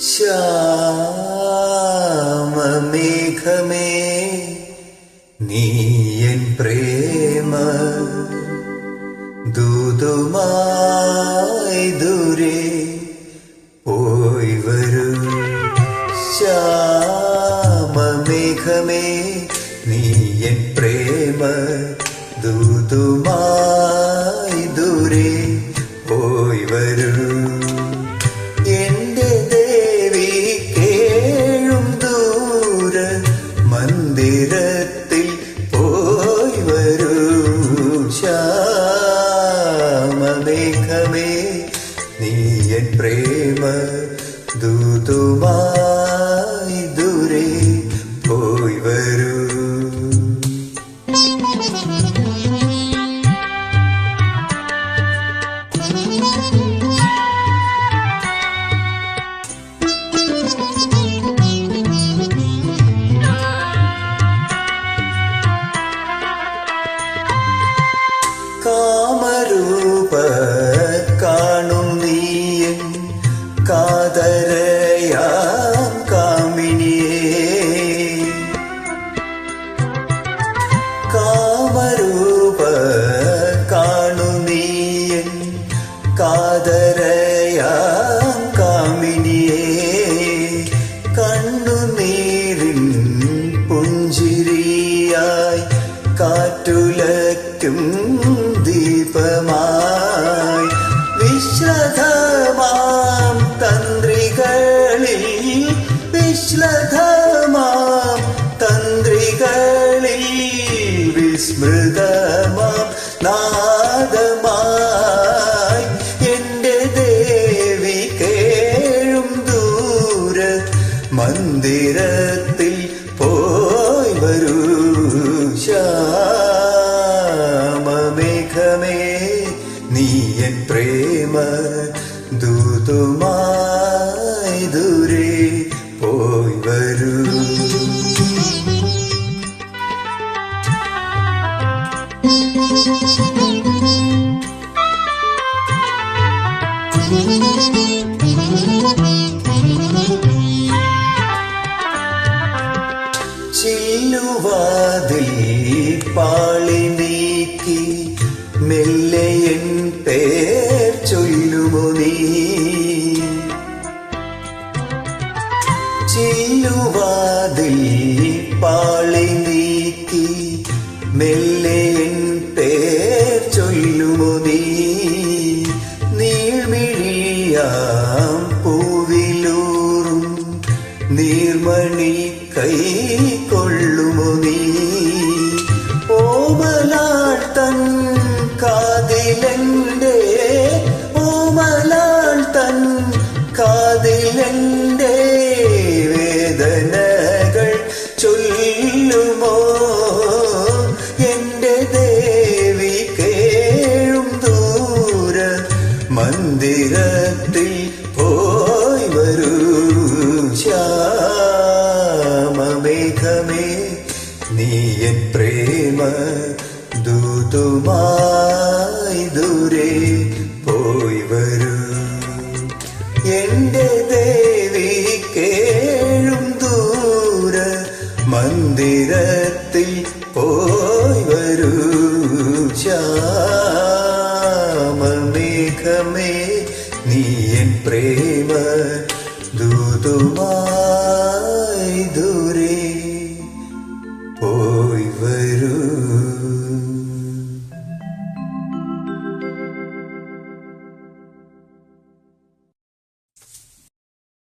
ശ്യാമമേഘമേ നീയൻ പ്രേമ. ദൂതുമായി ദൂരെ പോയി വരൂ. ശ്യാമമേഘമേ നീയൻ പ്രേമ. ദൂതുമായി മന്ദിരത്തിൽ പോയി വരൂ. ശ്യാമമേഘമേ നീ എൻ പ്രേമ ദൂതുമായി ദൂരെ പോയി വരൂ. കാമരൂപ കാണും നീയൻ കാതരയാം കാമിനിയേ. കാമരൂപ കാണും നീയൻ കാതരയാം കാമിനിയേ. കണ്ണുനീരിൻ ദീപമായി വിശ്രധമാം തന്ത്രികളിൽ വിശ്രദ്ധമാം തന്ത്രികളിൽ വിസ്മൃതമാം നാദമായി എന്റെ ദേവി കേഴും ദൂര മന്ദിരത്തിൽ പോയി എൻ പ്രേമ ദൂതുമായി ദൂരെ ചില്ലുവാതിൽ പാളി നീക്കി. മെല്ലെ എൻ പേർ ചൊല്ലുമോ നീ? നീൾമിഴിയാം പൂവിലൂറും. നീർമണി കൈ ദൂതുമായി ദൂരെ പോയി വരൂ. എന്റെ ദേവി കേഴും ദൂര മന്ദിരത്തിൽ പോയി വരൂ. ശ്യാമമേഘമേ നീ എൻ പ്രേമ ദൂതുമായി